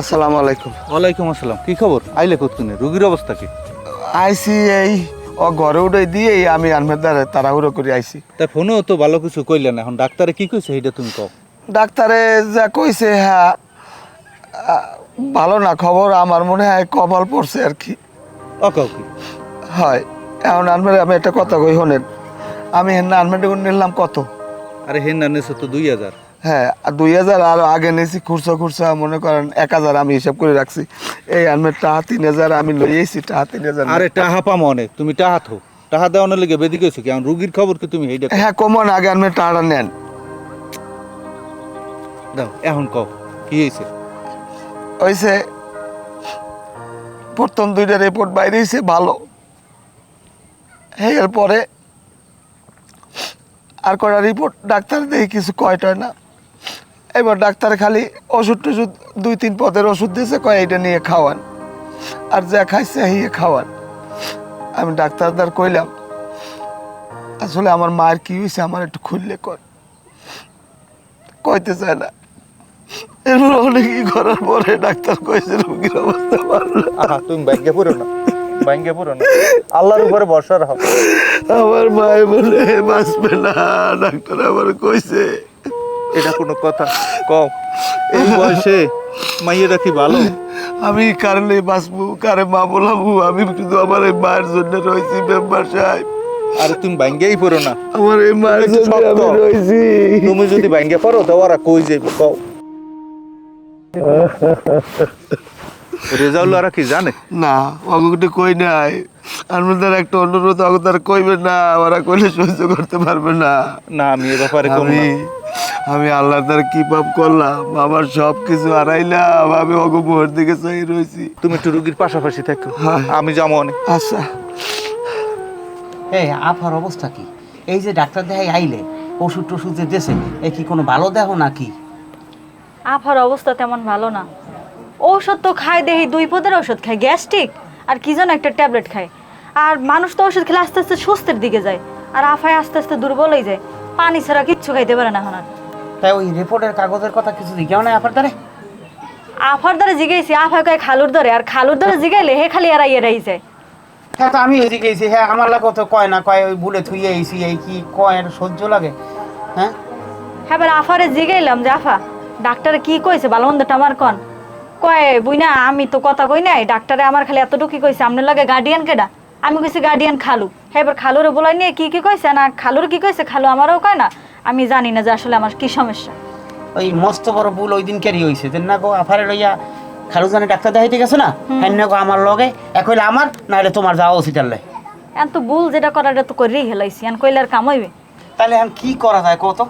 আসসালামু আলাইকুম। ওয়ালাইকুম আসসালাম। কি খবর? আইলে কতক্ষণে? রুগীর অবস্থা কি? আইসি এই ও ঘরে উঠে দিয়ে আমি আনমের দ্বারা তাড়াহুড়ো করে আইসি। তা ফোনও তো ভালো কিছু কইলে না এখন ডাক্তারে কি কইছে সেইটা তুমি কও। ডাক্তারে যা কইছে হ্যাঁ ভালো না খবর আমার মনে হয় কপাল পড়ছে আর কি। ও কাউ কি? হয় এখন আনমের আমি একটা কথা কই শোনেন। আমি হেন আনমেন্টে নিলাম কত? আরে হেন না তো দুই হাজার। হ্যাঁ দুই হাজার আর আগে নিয়েছি খুরসা খুরসা মনে করেন এক হাজার আমি হিসাব করে রাখছি। এই আনমের টাকা তিন হাজার আমি লইয়েছি টাকা তিন হাজার আরে টাহা পামো অনেক তুমি টাহা থো। টাহা দেওয়ানোর লেগে বেদি কইছো কি? এখন রুগীর খবর কি তুমি এইটা হ্যাঁ কমন আগে আনমের টাকাটা নেন। দাও এখন কও কি হয়েছে? হয়েছে প্রথম দুইটা রিপোর্ট বাইরে হয়েছে ভালো। হয়ে পরে আর কটা রিপোর্ট ডাক্তার দেখি কিছু কয় টয় না। এবার ডাক্তার খালি ওষুধ টষুধ দুই তিন পদের ওষুধ দিয়েছে কয় এটা নিয়ে খাওয়ান। আর যা খাইছে হিয়ে খাওয়ান। আমি ডাক্তারদার কইলাম আসলে আমার মায়ের কি হয়েছে আমার একটু খুললে কর। কইতে চায় না। এরপর অনেকই করার পরে ডাক্তার কইছে রোগীর অবস্থা ভালো তুমি ব্যাংকে পড়ো না ব্যাংকে পড়ো না। আল্লাহর উপরে ভরসা রাখো। আমার মায়ে বলে বাঁচবে না। ডাক্তার আবার কইছে এটা কোনো কথা কম এই বয়সে মাইয়েরা কি ভালো? আমি কারলে বাঁচবো কারে মা বলাবো আমি কিন্তু আমার এই মায়ের জন্য রয়েছি মেম্বার সাহেব। আরে তুমি ব্যাংকেই পড়ো না। আমার এই মায়ের তুমি জন্য আমি। রয়েছি। তুমি যদি ব্যাংকে পড়ো তো ওরা কই যাবে কও। রেজাউল ওরা কি জানে? না অগুটি কই নাই। একটা অনুরোধ অগতার কইবে না ওরা কইলে সহ্য করতে পারবে না। না আমি এ ব্যাপারে কম আমি আমি আল্লাহ তার কি পাপ করলাম আমার সব কিছু হারাইলাম আমি অগমোহর দিকে চাই রয়েছি তুমি একটু রুগীর পাশাপাশি থাকো। হ্যাঁ। আমি যাব অনেক। আচ্ছা। এই আফার অবস্থা কি? এই যে ডাক্তার দেখাই আইলে ওষুধ টষুধ যে দেশে এ কি কোনো ভালো দেহ নাকি? আফার অবস্থা তেমন ভালো না। ঔষধ তো খায় দেখি দুই পদের ওষুধ খায় গ্যাস্ট্রিক। আর কি যেন একটা ট্যাবলেট খায়। আর মানুষ তো ওষুধ খেলে আস্তে আস্তে সুস্থের দিকে যায় আর আফায় আস্তে আস্তে দুর্বল হয়ে যায়। পানি ছাড়া কিচ্ছু খাইতে পারে না এখন আর। তাই ওই রিপোর্টের কাগজের কথা কিছু দিকেও না আফার দ্বারে আফার দ্বারা জিগাইছি আফায় কয় খালুর ধরে আর খালুর ধরে জিগাইলে হে খালি এরাই এরাই যায়। হ্যাঁ তো আমি ওইদিকে গেছি হ্যাঁ আমার লাগে তো কয় না কয় ওই বুলে থুইয়ে আইছি এই কি কয় আর সহ্য লাগে। হ্যাঁ? হ্যাঁ এবার আফারে জিগাইলাম যে আফা ডাক্তারে কি কইছে ভালো মন্দটা আমার কন। কয় বুই না আমি তো কথা কই নাই ডাক্তারে আমার খালি এতটুকু কইছে। আপনার লাগে গার্ডিয়ান কেডা? আমি কইছি গার্ডিয়ান খালু। হ্যাঁ এবার খালুরে বলাই নিয়ে কি কি কইছে না? খালুর কি কইছে? খালু আমারও কয় না? আমি জানি না যে আসলে আমার কি সমস্যা। ওই মস্ত বড় বুল ওই দিন কেরি হয়েছে দেন না গো আফারে লইয়া খালুজানে ডাক্তার দেখাইতে গেছে না? হ্যাঁ না গো আমার লগে এক হইলে আমার না হলে তোমার যাওয়া উচিত আল্লাহ এখন তো ভুল যেটা করার এটা তো করেই হেলাইছি। এখন কইলে আর কাম হইবে? তাহলে এখন কি করা যায় কত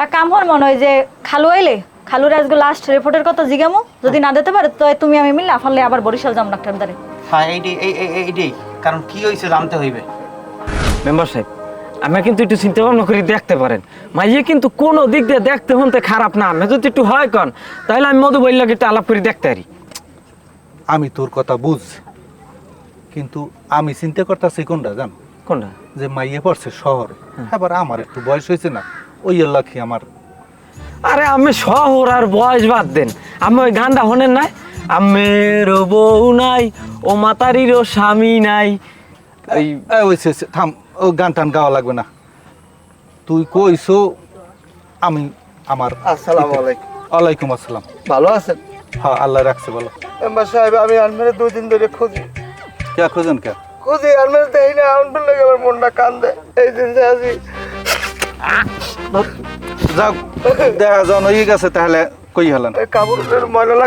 আর কাম হওয়ার মনে হয় যে খালু আইলে খালুর আজকে লাস্ট রিপোর্টের কথা জিগামো। যদি না দিতে পারে তো তুমি আমি মিললে আফারলে আবার বরিশাল যাম ডাক্তার দ্বারে হ্যাঁ এইটাই এই এই- কারণ কি হয়েছে জানতে হইবে। মেম্বার সাহেব আমি কিন্তু একটু চিন্তা ভাবনা করে দেখতে পারেন। মাইয়ে কিন্তু কোনো দিক দিয়ে দেখতে হতে খারাপ না। আমি যদি একটু হয় কন তাহলে আমি মধু বললাকে একটু আলাপ করে দেখতে পারি। আমি তোর কথা বুঝছি। কিন্তু আমি চিন্তা করতেছি কোনটা জান? কোনটা যে মাইয়ে পড়ছে শহরে। এবার আমার একটু বয়স হয়েছে না। ওই লাখি আমার আরে আমি শহর আর বয়স বাদ দেন। আমি ওই গানটা হনেন নাই আমের বউ নাই ও মাতারিরও স্বামী নাই। এই ওই থাম ও গান টান গাওয়া লাগবে না। তুই কইছো আমি আমার আসসালামু আলাইকুম। ওয়ালাইকুম আসসালাম। ভালো আছেন? হ্যাঁ আল্লাহ রাখছে বলো। মেম্বার সাহেব আমি আনমেরে দুই দিন ধরে খুঁজি। কে খুঁজেন কে? খুঁজি আনমেরে দেখি না আনমের লাগে আমার মনটা কান্দে। এই দিন যে আছি যাও দেখা হয়ে গেছে তাহলে কই হলেন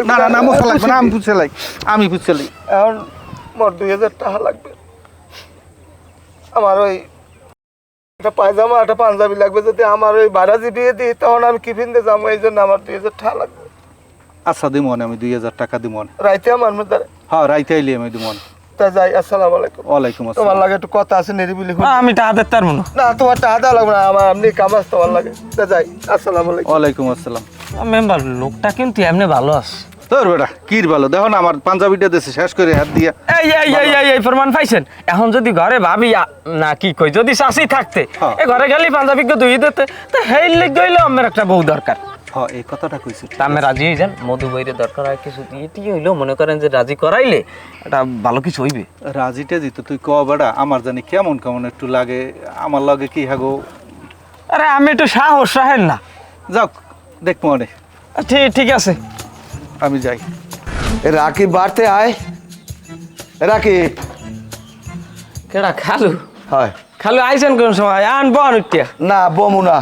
না? না না মশা লাগবে না আমি বুঝতে লাই আমি লাই। এখন মোট দুই হাজার টাকা লাগবে। আমার ওই একটা পায়জামা একটা পাঞ্জাবি লাগবে যদি আমার ওই ভাড়া দিয়ে দিই তখন আমি কিফিন দিয়ে যাব এই জন্য আমার দুই হাজার টাকা লাগবে। আচ্ছা দিমনে আমি দুই হাজার টাকা দিমনে রাইতে আমার মধ্যে হ্যাঁ রাইতে আইলি আমি দিমনে তা যাই আসসালামু আলাইকুম। ওয়ালাইকুম তোমার লাগে একটু কথা আছে নিরিবিলি। আমি টাহাদের তার মনে না তোমার লাগবে না আমার এমনি কাম আছে তোমার লাগে। তা যাই আসসালামু আলাইকুম। ওয়ালাইকুম আসসালাম। মেম্বার লোকটা কিন্তু এমনি ভালো আছে। তোর বেটা কির ভালো? দেখো না আমার পাঞ্জাবিটা দেশে শেষ করে হাত দিয়া। এই এই এই এই এই প্রমাণ পাইছেন? এখন যদি ঘরে ভাবি না কি কই? যদি শাসি থাকতে হ্যাঁ। এ ঘরে গেলি পাঞ্জাবিকে ধুই দিতে তো হেই লেগ গইলে আমার একটা বউ দরকার। হ এই কথাটা কইছি তা আমি রাজি হয়ে যান মধু বইরে দরকার হয় কিছু দিয়ে টিয়ে হইলেও মনে করেন যে রাজি করাইলে এটা ভালো কিছু হইবে। রাজিটা দিত তুই ক বেড়া আমার জানি কেমন কেমন একটু লাগে আমার লাগে কি হাগো? আরে আমি একটু সাহস রাখেন না। যাক দেখ মনে। ঠিক ঠিক আছে। আমি যাই। এ রাকি বাড়তে আয়। এ রাকি কেডা খালু? হয়। খালু আইছেন কোন সময়? আন বন উঠিয়া। না বমু না।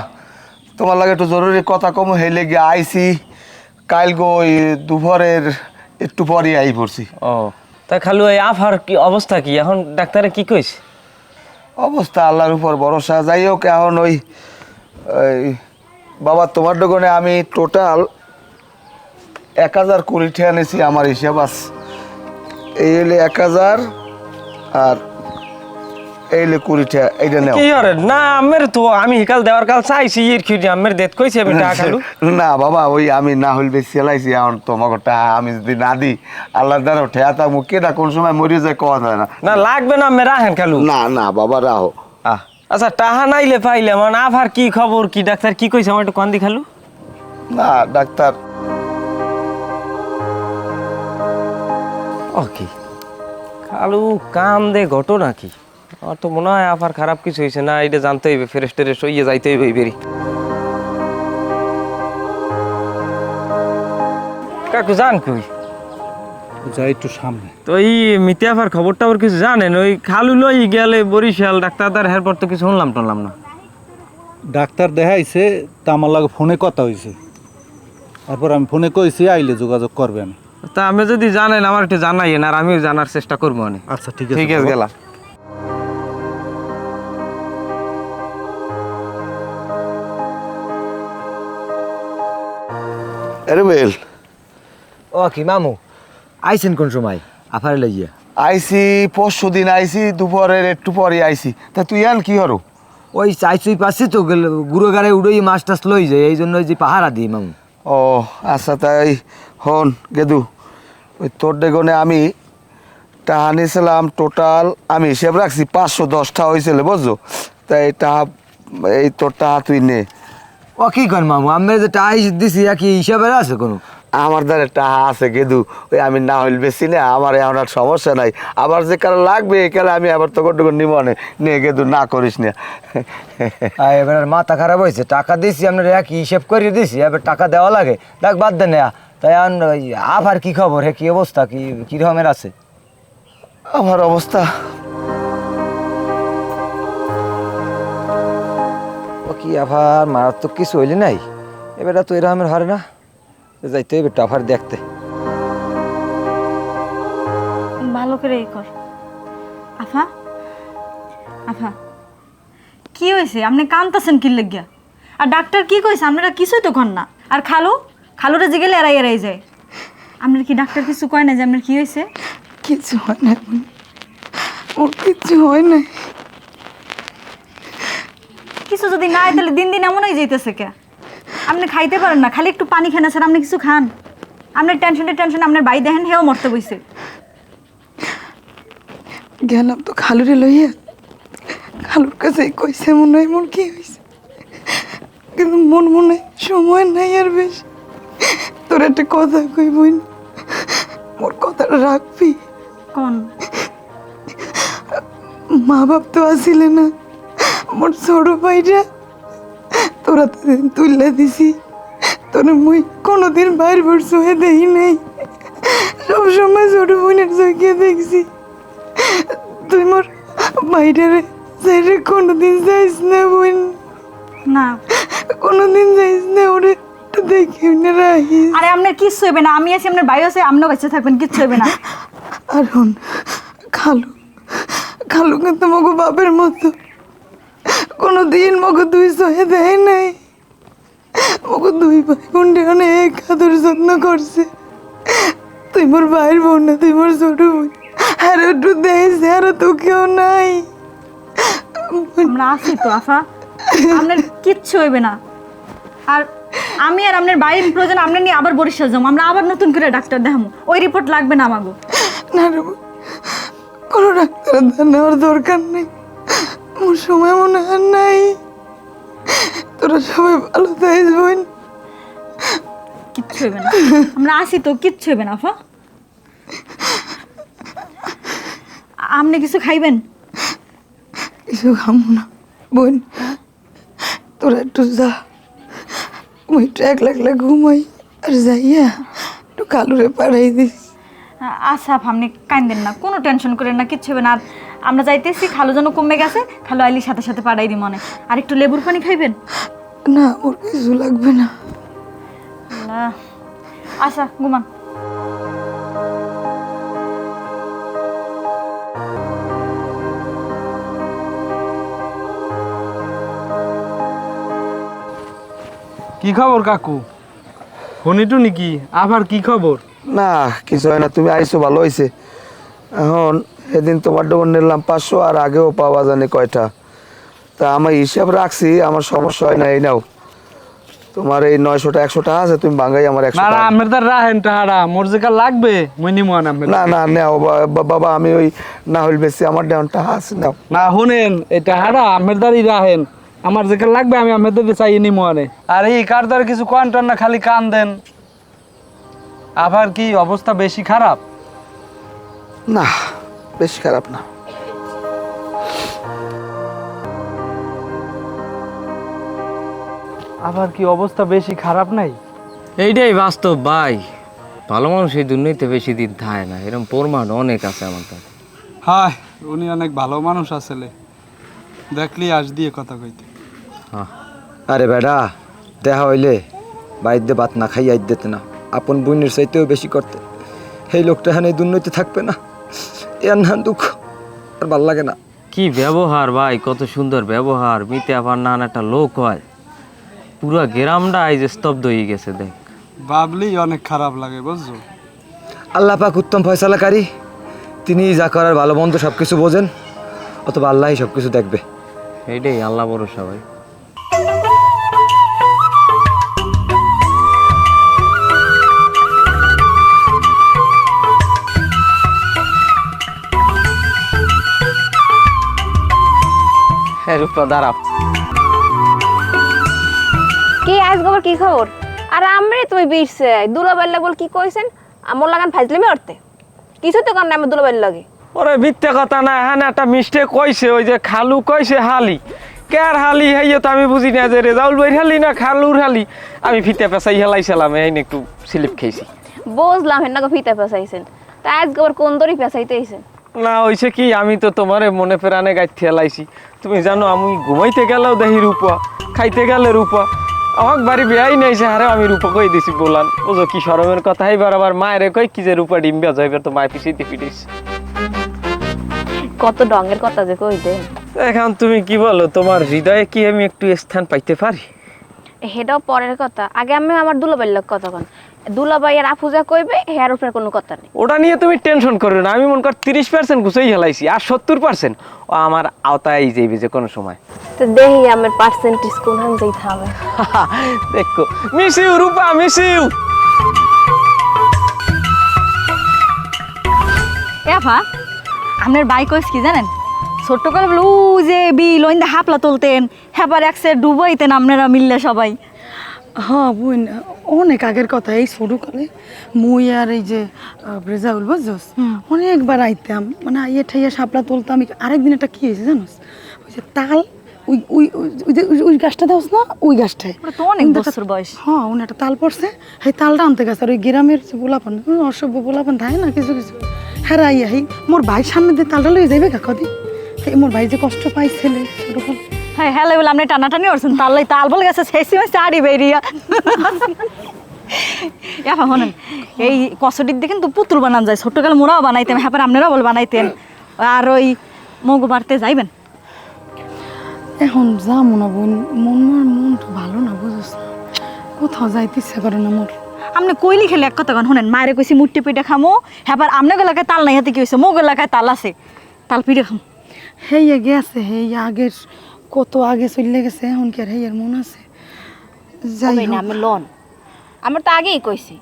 তোমার লাগে একটু জরুরি কথা কম হইলে গিয়ে আইসি কাল গো ওই দুপুরের একটু পরে আই পড়ছি। ও তা খালু এই আফার কি অবস্থা কি? এখন ডাক্তারে কি কইছে? অবস্থা আল্লাহর উপর ভরসা। যাই হোক এখন ওই বাবা তোমার দোকানে আমি টোটাল এক হাজার কুড়ি টাকা নিয়েছি আমার হিসাব আছে। এই হলে এক হাজার আর এইটা নেও। কি না আমের তো আমি কাল দেওয়ার কাল চাইছি ইর কি আমের দেত কইছে আমি টাকা খালু। না বাবা ওই আমি না হইল বেশি চালাইছি এখন তোমাকে টাকা আমি যদি না দিই আল্লাহ দ্বারা ঠেয়া তা মুখ কেটা কোন সময় যায় কওয়া যায় না। না লাগবে না আমি রাখেন খালু। না না বাবা রাহো। আহ আচ্ছা টাহা নাইলে পাইলে মানে আফার কি খবর কি ডাক্তার কি কইছে আমার একটু কান্দি খালু? না ডাক্তার। ও কি? খালু কাম দে ঘটনা কি? আমার তো মনে হয় আফার খারাপ কিছু হয়েছে। না এটা জানতে হইবে ফ্রেশ টেরেশ হইয়ে যাইতে হইবে বেরি। কাকু জান কই? যাই একটু সামনে। তো এই মিতে আফার খবর টবর কিছু জানেন? ওই খালু লই গেলে বরিশাল ডাক্তার তার হেরপর তো কিছু শুনলাম টনলাম না। ডাক্তার দেখাইছে তা আমার লাগে ফোনে কথা হয়েছে তারপর আমি ফোনে কইছি আইলে যোগাযোগ করবেন। তা আমি যদি জানেন আমার একটু জানাইয়েন আর আমিও জানার চেষ্টা করব আচ্ছা ঠিক আছে ঠিক আছে গেলাম। আরে বেল ও কি মামু? আইছেন কোন সময়? আফারে লাগিয়া? আইসি পরশু দিন আইসি দুপুরের একটু পরে আইসি তা তুই আন কি হরো ওই চাইছুই পাচ্ছি তো গুড়ো গাড়ে উড়োই মাছ টাছ লই যায় এই জন্য যে পাহারা দিই মামু। ও আচ্ছা তাই হন গেদু। ওই তোর ডেগনে আমি টাহা নিয়েছিলাম টোটাল আমি হিসেব রাখছি পাঁচশো দশটা হয়েছিল বুঝছ? তাই টাহা এই তোর টাহা তুই নে। ও কি কন মামু? আমি যে টাইস দিছি কি হিসাবে আছে কোনো? আমার দ্বারা টাহা আছে গেদু। ওই আমি না হইল বেশি না আমার এখন আর সমস্যা নাই। আবার যে কারও লাগবে এই কালে আমি আবার তোর ডেগন নিব নে। নে গেদু না করিস না। এবার আর মাথা খারাপ হয়েছে। টাকা দিছি আপনার এক হিসেব করে দিছি? এবার টাকা দেওয়া লাগে। দেখ বাদ দেন না তাই এখন ওই আফার কি খবর? হে কি অবস্থা? কি কি রকমের আছে? আমার অবস্থা কি আফার মারাত্মক কিছু হইলে নাই। এবার তো এরকমের হারে না? যাইতে হইবে আফার দেখতে। ভালো করে এই কর। আফা আফা কি হয়েছে আপনি কানতেছেন কি লাগিয়া? আর ডাক্তার কি কইছে? আপনারা কিছুই তো কন না। আর খালু খালুরা যে গেলে এরাই এরাই যায়। আপনার কি ডাক্তার কিছু কয় না যে আপনার কি হয়েছে কিচ্ছু হয় না। ওর কিচ্ছু হয় না কিছু যদি না হয় তাহলে দিন দিন এমনই যেতেছে কে? আপনি খাইতে পারেন না খালি একটু পানি খান স্যার আপনি কিছু খান। আপনার টেনশনে টেনশন আপনার বাই দেখেন হেও মরতে বইছে। গেলাম তো খালুরে লইয়া খালুর কাছে কইছে মনে হয় মোর কি হয়েছে কিন্তু মন মনে সময় নাই আর বেশ। তোর একটা কথা কই বোন? মোর কথাটা রাখবি? কোন? মা বাপ তো আসিলে না। মোর ছোট ভাইটা। তোরা তো তুললে দিছি। তোর মুই কোনোদিন বাইর বসে হয়ে দেখি নাই। সবসময় ছোট বোনের চোখে দেখছি। তুই মোর বাইরে সাইডে কোনোদিন যাইস না বোন। না। কোনোদিন যাইস না ওরে দেখি না রাখিস। আরে আপনার কিচ্ছু হবে না আমি আছি আপনার ভাই আছে আপনিও বেঁচে থাকবেন কিচ্ছু হবে না। আর হন খালু খালু কিন্তু মগো বাপের মতো। কোনো দিন মগো দুই সহে দেয় নাই। মগো দুই ভাই বোনটা অনেক আদর যত্ন করছে। তুই মোর ভাইয়ের বোন না তুই মোর ছোট বোন। আর একটু দেয় আর তো কেউ নাই। আমরা আছি তো আফা। আপনার কিচ্ছু হইবে না। আর আমি আর আপনার বাড়ির প্রয়োজন আপনার নিয়ে আবার বরিশাল যাব। আমরা আবার নতুন করে ডাক্তার দেখাবো। ওই রিপোর্ট লাগবে না আমাগো। না কোনো ডাক্তারের ধার নেওয়ার দরকার নেই। মোর সময় মনে হয় নাই। তোরা সবাই ভালো থাকিস বোন। কিচ্ছু হবে না। আমরা আসি তো কিচ্ছু হবে না আফা। আপনি কিছু খাইবেন? কিছু খামো না বোন। তোরা একটু যা। আমি একটু একলা একলা ঘুমাই আর যাইয়া একটু কালুরে পাড়াই দিস। আচ্ছা আপা, আপনি কান্দেন না কোনো টেনশন করেন না কিচ্ছু হবে না। আর আমরা যাইতেছি খালু যেন কমে গেছে খালু আইলি সাথে সাথে পাড়াই দিই মনে। আর একটু লেবুর পানি খাইবেন? না ওর কিছু লাগবে না। না। আচ্ছা ঘুমান। কি খবর কাকু? ফোনিটু নাকি আবার কি খবর? না কিছু হয় না তুমি আইসো ভালো হয়েছে এখন এদিন তোমার ডবল নিলাম পাঁচশো আর আগেও পাওয়া জানি কয়টা। তা আমার হিসাব রাখছি আমার সমস্যা হয় না এই নাও। তোমার এই নয়শোটা একশোটা আছে তুমি বাঙ্গাই আমার একশো না আমের তার রাহেন টাহারা মোর যেকা লাগবে মই নিমো আমের না না নেও বাবা আমি ওই না হইল বেশি আমার ডাউনটা আছে নাও। না শুনেন এটা হারা আমের দাঁড়ি রাহেন আমার যেখানে লাগবে আমি আমের দাঁড়ি চাই নিমো আনে। আর এই কার দ্বারা কিছু কোয়ান্টার না খালি কান দেন। আবার কি অবস্থা বেশি খারাপ? না বেশি খারাপ না। আবার কি অবস্থা বেশি খারাপ নাই? এইটাই বাস্তব ভাই। ভালো মানুষ এই দুর্নীতিতে বেশি দিন থাকে না। এরকম প্রমাণ অনেক আছে আমার কাছে। হায় উনি অনেক ভালো মানুষ আসলে দেখলি আজ দিয়ে কথা কইতে। আরে বেডা দেখা হইলে বাইদ্যে বাত না খাইয়া দিতে না। আপন বইনের চাইতেও বেশি করতে। সেই লোকটা এখানে দুর্নীতি থাকবে না। এর না দুঃখ আর ভালো লাগে না। কি ব্যবহার ভাই কত সুন্দর ব্যবহার মিতে আবার নান একটা লোক হয়। পুরো গ্রামটা এই যে স্তব্ধ হয়ে গেছে দেখ। ভাবলেই অনেক খারাপ লাগে বুঝছ? আল্লাহ পাক উত্তম ফয়সালাকারী তিনি যা করার ভালো মন্দ সব কিছু বোঝেন অথবা আল্লাহই সব কিছু দেখবে। এইটাই আল্লাহ ভরসা ভাই। হ্যাঁ রূপা দাঁড়াও। কি আজ খবর কি খবর? আর আমরে তুমি বিরছে দুলাবাইর লাগ বল কি কইছেন? আমর লাগান ফাজলিমি অর্থে কিছু তো কারণ আমার লাগে। ওরে মিথ্যে কথা না হ্যাঁ একটা মিস্টেক কইছে ওই যে খালু কইছে হালি। কের হালি হাইয়ে তো আমি বুঝি না যে রেজাউল ভাই হালি না খালুর হালি। আমি ফিতে পেঁচাই হেলাইছিলাম এই নে একটু স্লিপ খেয়েছি। বুঝলাম হেন নাকি ফিতা পেঁচাইছেন। তা আজ খবর কোন দড়ি পেঁচাইতে আইছেন? না হইছে কি আমি তো তোমারে মনে ফেরানে গাইতে হেলাইছি তুমি জানো আমি ঘুমাইতে গেলেও দেখি রূপা খাইতে গেলে রূপা। আমাক বাড়ি বিয়াই নেইছে হারে আমি রূপা কই দিছি বলান। বুঝো কি শরমের কথা এইবার আবার মায়ের কই কি যে রূপা ডিম বেজা এবার তো মায় পিছিয়ে পিটিস কত ডঙ্গের কথা যে কই দেন এখন তুমি কি বলো তোমার হৃদয়ে কি আমি একটু স্থান পাইতে পারি? হেটাও পরের কথা। আগে আমি আমার দুলাবাইর লোক কথা কন দুলাবাই আর আফুজা কইবে হেয়ার উপরে কোনো কথা নেই। ওটা নিয়ে তুমি টেনশন করো না। আমি মনে কর তিরিশ পার্সেন্ট গুছাই হেলাইছি আর সত্তর পার্সেন্ট ও আমার আওতায় যাইবে যে কোনো সময়। তো দেখি আমার পার্সেন্টেজ কোনখান যাইতে হবে। দেখো মিসিউ রূপা মিসিউ এ আফা আপনার বাইক কইস কি জানেন? ছোট্ট করে বলে ও যে বিল ওইন্দা হাপলা তুলতেন। হেবার একসে ডুবাইতেন আপনারা মিললে সবাই। হ্যাঁ বোন অনেক আগের কথা এই ছোটকালে মুই আর এই যে রেজাউল বুঝছস? অনেকবার আইতাম মানে আইয়ে ঠাইয়া সাপলা তুলতাম আরেকদিন একটা কি হয়েছে জানোস? ওই যে তাল ওই ওই ওই- গাছটা দাওস না ওই গাছটায়। তো অনেক বছর বয়স। হ্যাঁ ওন একটা তাল পড়ছে সেই তালটা আনতে গেছে আর ওই গ্রামের যে পোলাপান অসভ্য পোলাপান থাকে না কিছু কিছু। হ্যাঁ আইয়া হেই মোর ভাই সামনে দিয়ে তালটা লয়ে যাইবে কাকা দি মোর ভাই যে কষ্ট পাই ছেলে ছোটকালে হ্যাঁ হ্যালো বলে আপনি টানাটানি করছেন তাল্লাই তাল বলে গেছে শেষি মেসে আড়ি বেরিয়া। এফা শোনেন এই কসটির দেখেন তো পুতুল বানান যায় ছোট্টকালে মোরাও বানাইতেন হ্যাঁ আপনারাও বল বানাইতেন। আর ওই মগু বাড়তে যাইবেন? এখন যাব না বোন মন মন তো ভালো না বুঝছ? কোথাও যাইতে ইচ্ছা করে না মোর। আপনি কইলি খেলে এক কথা কন শোনেন মায়ের কইছি মুট্টি পিঠে খামো হ্যাঁ আপনার এলাকায় তাল নাই হাতে কি হয়েছে মোগ এলাকায় তাল আছে তাল পিঠে খাম। হেইয়া গেছে হেইয়া আগের কত আগে চলে গেছে এখন কি আর হেইয়ার মন আছে? যাই হবে না আমি লন। আমার তো আগেই কইছি।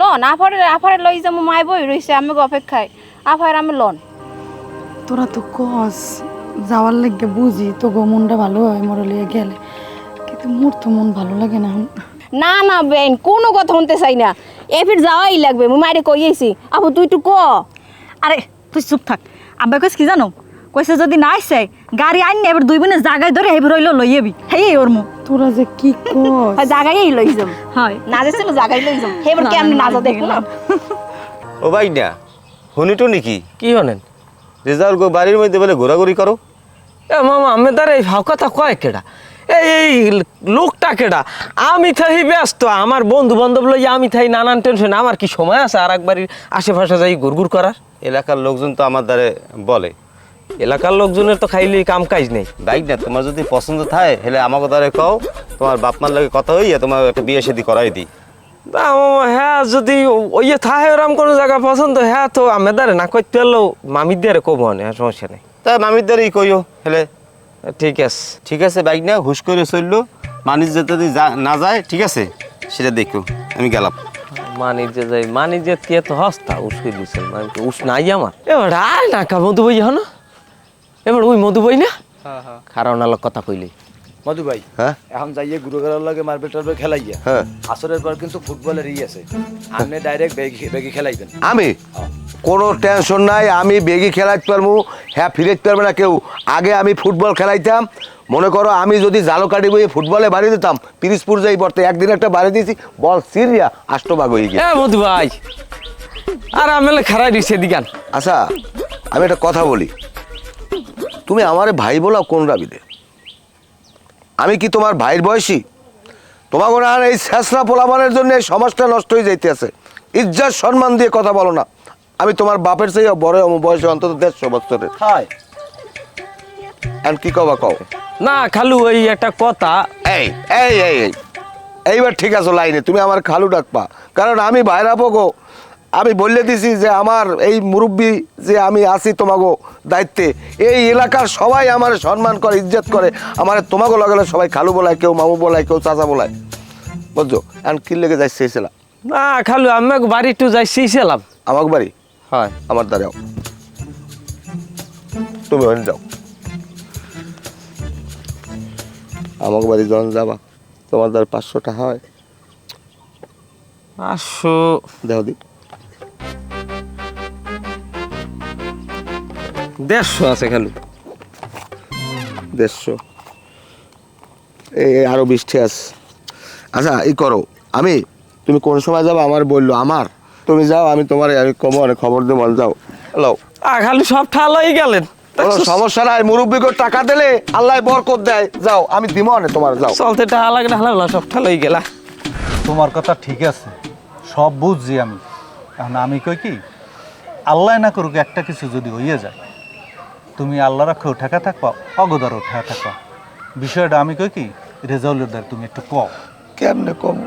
লন আফারে আফারে লই যাব মাই বই রইছে আমি অপেক্ষায়। আফার আমি লন। তোরা তো কস যাওয়ার লাগে বুঝি তো গো মনটা ভালো হয় মরে লিয়ে গেলে। কিন্তু মোর তো মন ভালো লাগে না। না না বেন কোনো কথা শুনতে চাই না। এ ফির যাওয়াই লাগবে মুই মাইরে কইয়েছি। আপু তুই একটু ক। আরে তুই চুপ থাক। আব্বা কইস কি জানো? কইছে যদি না আইসে গাড়ি আইন এবার দুই বোনে জাগায় ধরে হেবি রইল লই যাবি হেই ওর মু। তোরা যে কি কর জাগাই লই যাম হয়। না যাচ্ছিল জাগাই লই যাম হেবার কেমন না, দেখব না? ও ভাই না তো নাকি? কি হলেন রেজাল্ট গো বাড়ির মধ্যে বলে ঘোরাঘুরি করো। এ মামা আমি তার এই কথা কয় কেডা? এই এই লোকটা কেডা? আমি থাই ব্যস্ত আমার বন্ধু বান্ধব লই আমি থাই নানান টেনশন আমার কি সময় আছে আর একবারই আশেপাশে যাই ঘুরঘুর করার? এলাকার লোকজন তো আমার দ্বারে বলে। এলাকার লোকজনের তো খাইলে কাম কাজ নেই। বাইক না তোমার যদি পছন্দ থাকে হেলে আমাকে দ্বারে কও তোমার বাপ মার লাগে কথা হইয়া তোমার একটা বিয়ে শাদি করাই দিই তা হ্যাঁ যদি ওই থাহে ওরম কোনো জায়গা পছন্দ হ্যাঁ তো আমি দারে না করতে পারলেও মামির দিয়ে কব না সমস্যা নেই। তা মামির দ্বারাই কইও হেলে। ঠিক আছে। ঠিক আছে বাইক না হুশ করে চলল। মানুষ যাতে যদি যা- না যায় ঠিক আছে সেটা দেখো আমি গেলাম। মানি যে যাই মানি যে তে তো হস্তা উস্কে মানে তো উস নাই আমার। এবার আয় না কা মধু বই হন এবার ওই মধু ভাই না? কারণ আলোক কথা কইলি। মধু ভাই হ্যাঁ? এখন যাইয়ে গুরু লাগে মার্বেল টার্বেল খেলাইয়া হ্যাঁ। আসরের পর কিন্তু ফুটবলের ই আছে। আপনি ডাইরেক্ট বেগি বেগি খেলাইবেন। আমি? কোনো টেনশন নাই আমি বেগি খেলাইতে পারব হ্যাঁ ফিরাইতে পারবে না কেউ। আগে আমি ফুটবল খেলাইতাম। মনে করো আমি যদি জালকাটি বই ফুটবলে বাড়ি দিতাম পিরিসপুর যাই পড়তে একদিন একটা বাড়ি দিয়েছি বল সিরিয়া আষ্টভাগ হয়ে গিয়ে এ মধু ভাই আর আমেলে খারাই দিছে দিগান আচ্ছা আমি একটা কথা বলি। তুমি আমারে ভাই বলাও কোন রাবিদে আমি কি তোমার ভাইয়ের বয়সী? তোমাকে না এই শেষরা পোলাবানের জন্য এই সমাজটা নষ্ট হয়ে যাইতেছে। ইজ্জত সম্মান দিয়ে কথা বলো না। আমি তোমার বাপের চেয়ে বড় বয়সে অন্তত দেড়শো বছরের। কি কবা কও? না খালু ওই একটা কথা। এই এই এই এই। এইবার ঠিক আছে লাইনে তুমি আমার খালু ডাকবা। কারণ আমি ভাইরা গো আমি বললে দিছি যে আমার এই মুরব্বী যে আমি আছি তোমাগো দায়িত্বে এই এলাকার সবাই আমার সম্মান করে ইজ্জত করে। আমার তোমাকে লাগালে সবাই খালু বলায় কেউ মামু বলায় কেউ চাচা বলায়। বুঝছ? এখন কি লেগে যাই চেয়েছিলাম না খালু আমি বাড়ি একটু যাই শিখছিলাম আমাকে বাড়ি? হয়। আমার দ্বারাও তুমি ওখানে যাও। আমাকে বাড়ি যখন যাবা তোমার দ্বার পাঁচশো টাকা হয়। পাঁচশো দেও দি। দেড়শো আছে খালু। দেড়শো। এই আরও বৃষ্টি আছে। আচ্ছা এই করো। আমি তুমি কোন সময় যাব আমার বলল আমার। তুমি যাও আমি তোমার আমি কমর খবর দেবো যাও। হ্যালো। আ খালু সব ঠাল হয়ে গেলেন। সমস্যা নাই মুরব্বী মুরব্বীকে টাকা দিলে আল্লাহ বরকত দেয়। যাও আমি দিব না তোমার যাও। চলতে টাকা লাগে না হালা সব ঠাল হয়ে গেলা। তোমার কথা ঠিক আছে সব বুঝছি আমি। এখন আমি কই কি আল্লাহ না করুক একটা কিছু যদি হইয়ে যায়। তুমি আল্লাহ রাখো ঠেকা থাকবা অগদারও ঠেকা থাকবা বিষয়টা আমি কই কি? রেজাউলের দ্বার তুমি একটু কও। কেমনে কমো?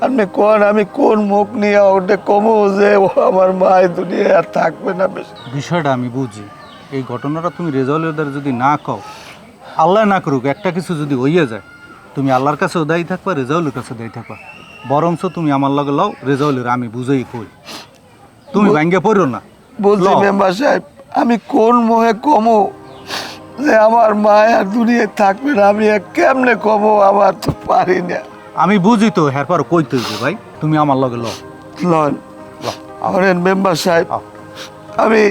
আপনি কোন আমি কোন মুখ নিয়ে ওটা কমো যে ও আমার মায়ের দুনিয়া আর থাকবে না বেশি? বিষয়টা আমি বুঝি। এই ঘটনাটা তুমি রেজাউলের দ্বার যদি না কও আল্লাহ না করুক একটা কিছু যদি হইয়ে যায় তুমি আল্লাহর কাছেও দায়ী থাকবা রেজাউলের কাছে দায়ী থাকবা। বরঞ্চ তুমি আমার লগে লও রেজাউলের আমি বুঝেই কই। তুমি ভাঙ্গে পড়ো না। লও। মেম্বার সাহেব। আমি কোন মোহে কমো যে আমার মায় আর দুনিয়ায় থাকবে না? আমি কেমনে কমো? আমার তো পারি না। আমি বুঝি তো হ্যাঁ পর কইতে ভাই? তুমি আমার লগে লও। লন। আমার মেম্বার সাহেব আমি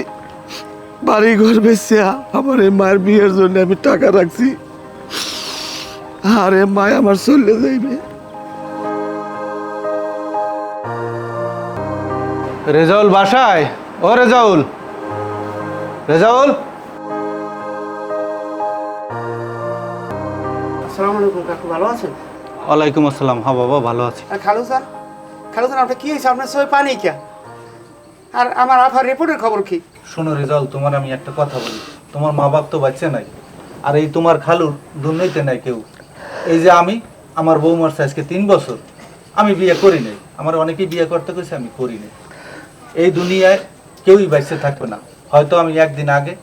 বাড়ি ঘর বেশি আমার এই মায়ের বিয়ের জন্য আমি টাকা রাখছি। আরে মায় আমার চলে যাইবে। রেজাউল বাসায়? ও রেজাউল। রেজাউল। আসসালামু আলাইকুম কাকু ভালো আছেন? ওয়ালাইকুম আসসালাম। হ্যাঁ বাবা ভালো আছি। আর খালু স্যার? খালু স্যার আপনার কি হয়েছে? আপনার সবাই পানি কে? আর আমার আফার রিপোর্টের খবর কি? শোনো রেজাউল তোমার আমি একটা কথা বলি। তোমার মা বাপ তো বাচ্চা নাই আর এই তোমার খালুর দুর্নীতি নাই কেউ। এই যে আমি আমার বৌমার আজকে তিন বছর আমি বিয়ে করি নাই। আমার অনেকেই বিয়ে করতে কইছে আমি করি নাই। এই দুনিয়ায় কেউই বাইসে থাকবে না। হয়তো আমি একদিন আগে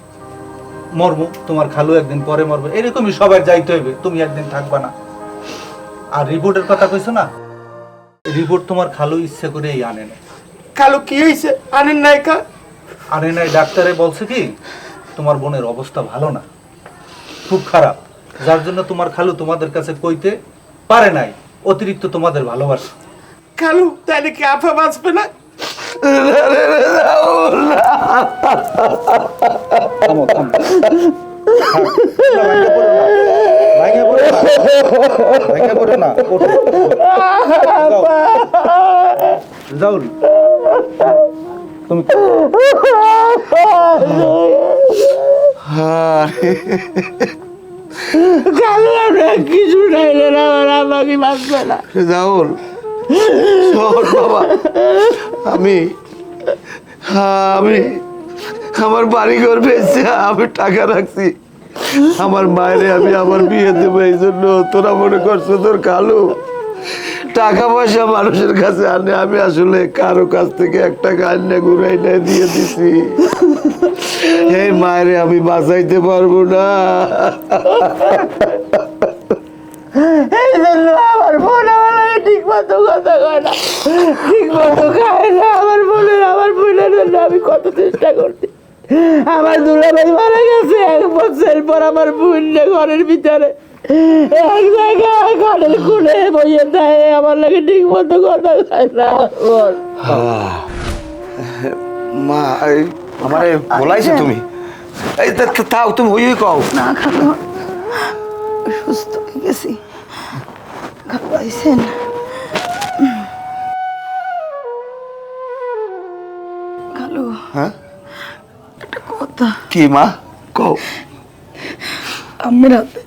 মরবো তোমার খালু একদিন পরে মরবে এরকমই সবার যাইতে হইবে তুমি একদিন থাকবা না। আর রিপোর্টের কথা কইছো না? রিপোর্ট তোমার খালু ইচ্ছে করেই আনে না খালু কি হয়েছে আনেন নাই কা? আরে নাই ডাক্তারে বলছে কি তোমার বোনের অবস্থা ভালো না খুব খারাপ। যার জন্য তোমার খালু তোমাদের কাছে কইতে পারে নাই অতিরিক্ত তোমাদের ভালোবাসা। খালু তাহলে কি আফা বাঁচবে না? কিছু চাইলে না আমার আমাকে বাঁচবে না শোন বাবা, আমি আমি আমার বাড়ি ঘর পেয়েছি আমি টাকা রাখছি। আমার মায়েরে আমি আমার বিয়ে দেবো, এই জন্য তোরা মনে করছ তোর কালু? টাকা পয়সা মানুষের কাছে আনে, আমি আসলে কারও কাছ থেকে এক টাকা আন্না ঘুরাই নিয়ে দিয়ে দিছি। এই মায়েরে, আমি বাঁচাইতে পারব না। আমার মতো কথা কয় না। ঠিক মতো খায় না। আমার বোনের আমার বোনের জন্য আমি কত চেষ্টা করছি। আমার দুলাভাই মারা গেছে এক বছর পর আমার বোন ঘরের ভিতরে। এক জায়গায় ঘরের খুলে বইয়ে দেয় আমার লাগে ঠিক মতো কথা কয় না। মা আমারে বলাইছো তুমি? এই তা- তা- তাও তুমি হই হই কও। না খালু সুস্থ হয়ে গেছি। খালু হ্যাঁ একটা কথা কি মা কও আম্মের হাতে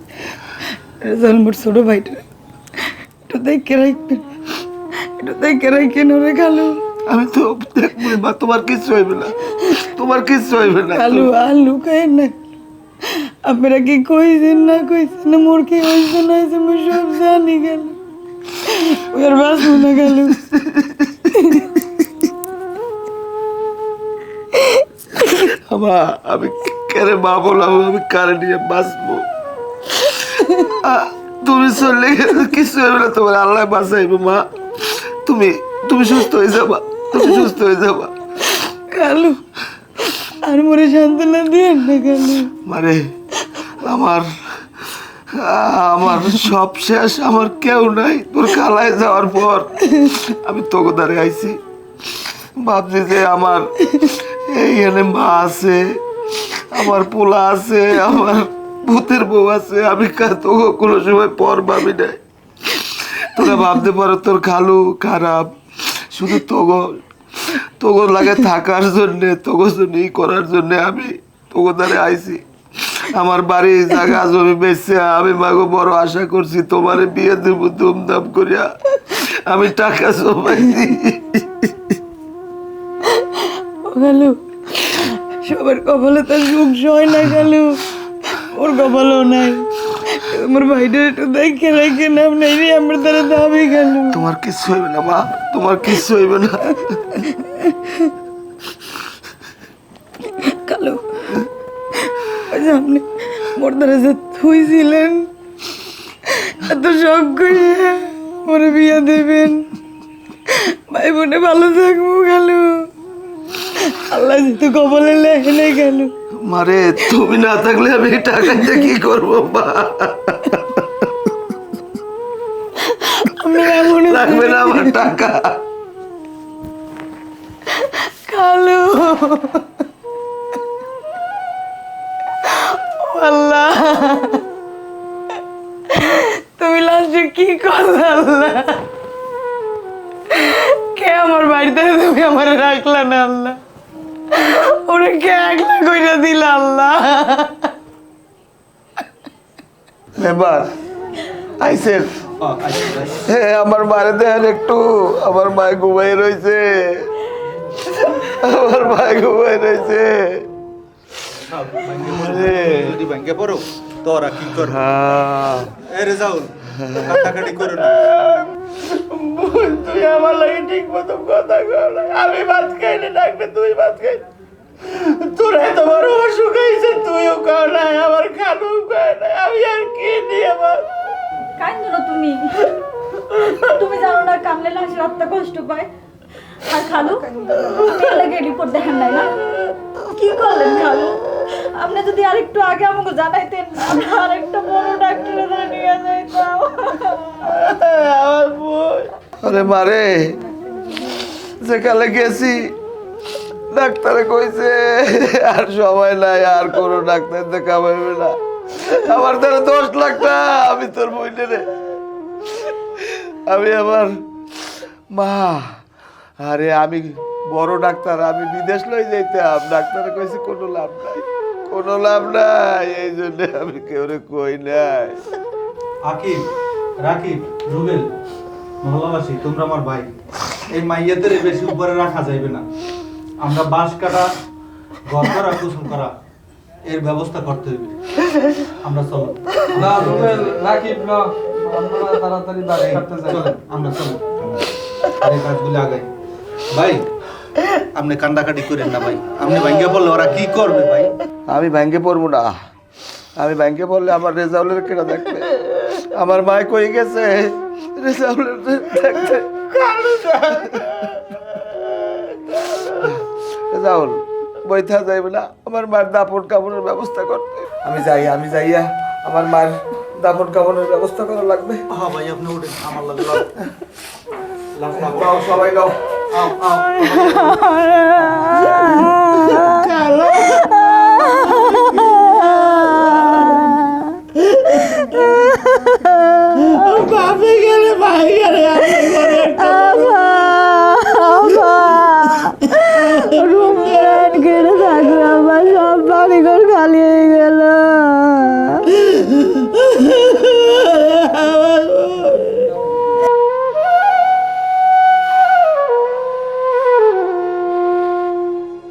রেজাল্ট মোর ছোট ভাইটা একটু দেখে রাখবেন একটু দেখে রাখেন ওরে খালু আমি তো দেখব মা তোমার কিচ্ছু হইবে না তোমার কিচ্ছু হইবে না খালু আর লুকায় না আপনারা কি কইছেন না কইছেন না মোর কি হয়েছে না হয়েছে আমি সব জানি গেল ওই আর বাঁচবো না খালু আমা আমি কেরে মা বললাম আমি কারে নিয়ে বাঁচবো? তুমি চললে কিছু হইবে না তোমার আল্লাহ বাঁচাইবে মা। তুমি তুমি সুস্থ হয়ে যাবা তুমি সুস্থ হয়ে যাবা। কালু আর মোরে সান্ত্বনা দিয়ে না কালু। মানে আমার আমার সব শেষ আমার কেউ নাই তোর কালায় যাওয়ার পর আমি তোকে দাঁড়ে আইছি। ভাবছি যে আমার এইখানে মা আছে, আমার পোলা আছে, আমার ভূতের বউ আছে, আমি তোকে কোনো সময় পর ভাবি নাই। তোরা ভাবতে পারো তোর খালু খারাপ, শুধু তোগো তোগো লাগে থাকার জন্যে, তোগো জন্য করার জন্যে আমি তোগো দ্বারে আইছি। আমার বাড়ি জায়গা জমি বেচছে, আমি মাগো বড় আশা করছি তোমারে বিয়ে দেবো ধুমধাম করিয়া আমি টাকা জমাইছি কালু সবার কপালে তার সুখ সয় না কালু ওর কপালও নাই। আমার ভাইটার একটু দেখে রেখে নাম নেই রে আমার দ্বারা দাবি কালু তোমার কিচ্ছু হইবে না মা। তোমার কিচ্ছু হইবে না। কালু আপনি মোর দ্বারা যে থুইছিলেন এত শখ করে মোরে বিয়ে দেবেন। ভাই বোনে ভালো থাকব কালু। আল্লাহ নেই কালু মারে তুমি না থাকলে আমি এই টাকাতে কি করব মা? লাগবে না আমার টাকা। কালু। আল্লাহ। তুমি লাস্টে কি করলে আল্লাহ? কে আমার বাড়িতে তুমি আমার রাখলা না আল্লাহ? ওরে কে একলা কইরা দিল আল্লাহ? মেম্বার আইসেন হে আমার মারে দেন একটু আমার মায় ঘুমাই রয়েছে আমার মায় ঘুমাই রয়েছে যদি ব্যাংকে পড়ো তোরা কি কর হ্যাঁ। এ রেজাউল কাটাকাটি করো না। তুই আমার লাগে ঠিক মতো কথা কর। আমি ভাত খাইলে ডাকবে তুই ভাত খাই। তোর এত বড় অসুখ হয়েছে তুইও খাও নাই আমার খালু খায় নাই আমি আর কি নিয়ে আমার? কাইন্দ না তুমি। তুমি জানো না কামলে লাশের আত্মা কষ্ট পায়। আর খালু? লাগে রিপোর্ট দেখেন নাই না? কি করলেন খালু? আপনি যদি আরেকটু আগে আমাকে জানাইতেন আরেকটা বড় ডাক্তারের ধরে নিয়ে যাইতাম। আরে মারে গেছি, ডাক্তারে কইছে, আর সময় নাই, আর কোনো ডাক্তার দেখা পাইবে না। আমার দ্বারা দশ লাখ টাকা, আমি তোর বইনে আমি আমার মা। আরে আমি বড় ডাক্তার আমি বিদেশ লই যাইতাম। ডাক্তারে কইছে কোনো লাভ নাই কোনো লাভ নাই এই জন্য আমি কেউ কই নাই। আকিব রাকিব রুবেল মহল্লাবাসী তোমরা আমার ভাই। এই মাইয়াদের বেশি উপরে রাখা যাইবে না। আমরা বাঁশ কাটা ঘর করা কুসুম করা এর ব্যবস্থা করতে হবে আমরা চলো। না রুবেল রাকিব না। আমরা তাড়াতাড়ি বাড়ি কাটতে যাই। আমরা চলো। আর এই কাজগুলো আগাই। ভাই আপনি কান্দাকাটি করেন না ভাই আপনি ভাঙ্গে বললে ওরা কি করবে ভাই আমি ব্যাংকে পড়ব না আমি ব্যাংকে পড়লে আমার রেজাউলের কেনা দেখবে আমার মায় কই গেছে রেজাউলের দেখতে রেজাউল বইথা যাইবে না আমার মার দাপন কাপড়ের ব্যবস্থা করতে আমি যাই আমি যাইয়া আমার মার দাপন কাপড়ের ব্যবস্থা করা লাগবে হ্যাঁ ভাই আপনি উঠেন আমার লাগে নাও, সবাই নাও বাপে গেলে বাইরে রুমে